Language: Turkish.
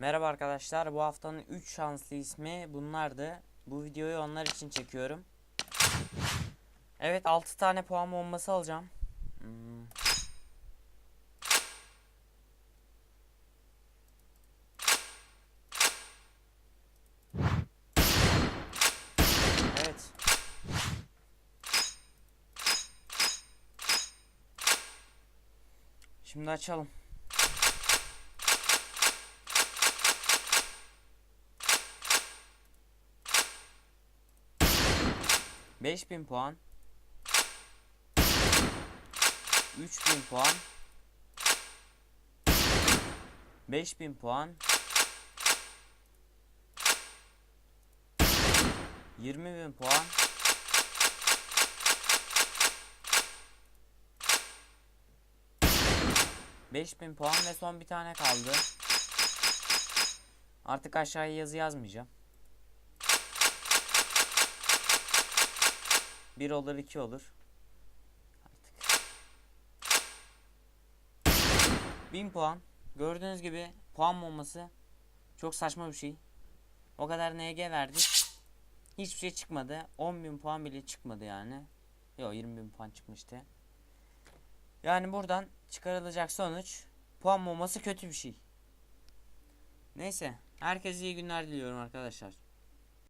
Merhaba arkadaşlar. Bu haftanın 3 şanslı ismi bunlardı. Bu videoyu onlar için çekiyorum. Evet 6 tane puan bombası alacağım. Hmm. Evet. Şimdi açalım. Beş bin puan. Üç bin puan. Beş bin puan. Yirmi bin puan. Beş bin puan ve son bir tane kaldı. Artık aşağıya yazı yazmayacağım. 1 olur 2 olur. Artık. 1000 puan. Gördüğünüz gibi puan bombası çok saçma bir şey. O kadar NG verdik. Hiçbir şey çıkmadı. 10.000 puan bile çıkmadı yani. Yok 20.000 puan çıkmıştı. Yani buradan çıkarılacak sonuç puan bombası kötü bir şey. Neyse. Herkese iyi günler diliyorum arkadaşlar.